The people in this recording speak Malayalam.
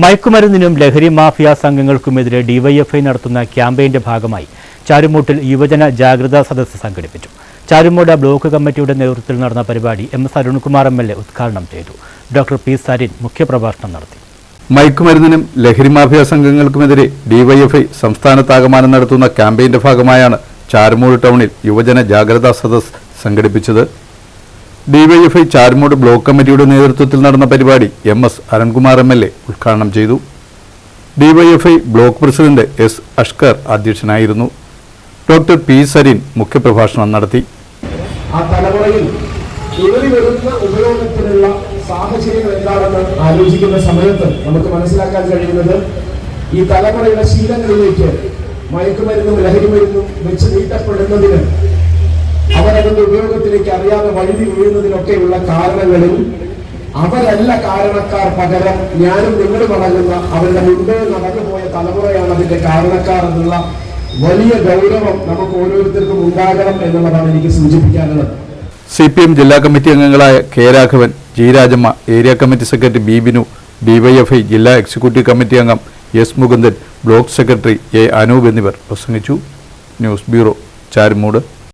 മയക്കുമരുന്നിനും ലഹരി മാഫിയ സംഘങ്ങൾക്കുമെതിരെ ഡിവൈഎഫ്ഐ നടത്തുന്ന ക്യാമ്പയിന്റെ ഭാഗമായി ചാരുമൂട്ടിൽ യുവജന ജാഗ്രതാ സദസ്സ് സംഘടിപ്പിച്ചു. ചാരുമൂട് ബ്ലോക്ക് കമ്മിറ്റിയുടെ നേതൃത്വത്തിൽ നടന്ന പരിപാടി M S Arunkumar M L A ഉദ്ഘാടനം ചെയ്തു. ഡോക്ടർ പി സരിൻ മുഖ്യപ്രഭാഷണം നടത്തി. മയക്കുമരുന്നിനും ലഹരി മാഫിയ സംഘങ്ങൾക്കുമെതിരെ ഡിവൈഎഫ്ഐ സംസ്ഥാനത്താകമാനം നടത്തുന്ന ക്യാമ്പയിന്റെ ഭാഗമായാണ് ചാരുമൂട് ടൗണിൽ യുവജന ജാഗ്രതാ സദസ് സംഘടിപ്പിച്ചത്. ഡിവൈഎഫ്ഐ ചാരുമൂട് ബ്ലോക്ക് കമ്മിറ്റിയുടെ നേതൃത്വത്തിൽ നടന്ന പരിപാടി M S Arunkumar M L A ഉദ്ഘാടനം ചെയ്തു. DYFI block president S Ashkar അധ്യക്ഷനായിരുന്നു. ഡോക്ടർ പി സരീൻ മുഖ്യപ്രഭാഷണം നടത്തി. ആ തലമുറയിൽ സാഹചര്യങ്ങൾ എന്താണെന്ന് ആലോചിക്കുന്ന സമയത്ത് നമുക്ക് മനസ്സിലാക്കാൻ കഴിയുന്നത് ഈ തലമുറയുടെ ശീലങ്ങളിലേക്ക് മയക്കുമരുന്നും ലഹരിമരുന്നും വെച്ച് നീട്ടപ്പെടുന്നതിന് അവരതിന്റെ ഉപയോഗത്തിലേക്ക് അറിയാതെ വഴുതി വീഴുന്നതിനൊക്കെയുള്ള കാരണങ്ങളിൽ അവരല്ല കാരണക്കാർ പകരം ഞാനും നിങ്ങളും അടങ്ങുന്ന അവരുടെ മുൻപേ നടന്നുപോയ തലമുറയാണ് അതിന്റെ കാരണക്കാർ എന്നുള്ള വലിയ ഗൗരവം നമുക്ക് ഓരോരുത്തർക്കും ഉണ്ടാകണം എന്നുള്ളതാണ് എനിക്ക് സൂചിപ്പിക്കാനുള്ളത്. സി പി എം ജില്ലാ കമ്മിറ്റി അംഗങ്ങളായ K Raghavan G Rajamma area committee secretary B Binu DYFI ജില്ലാ എക്സിക്യൂട്ടീവ് കമ്മിറ്റി അംഗം S Mukundan block secretary A Anoop എന്നിവർ പ്രസംഗിച്ചു. News bureau Charummoodu.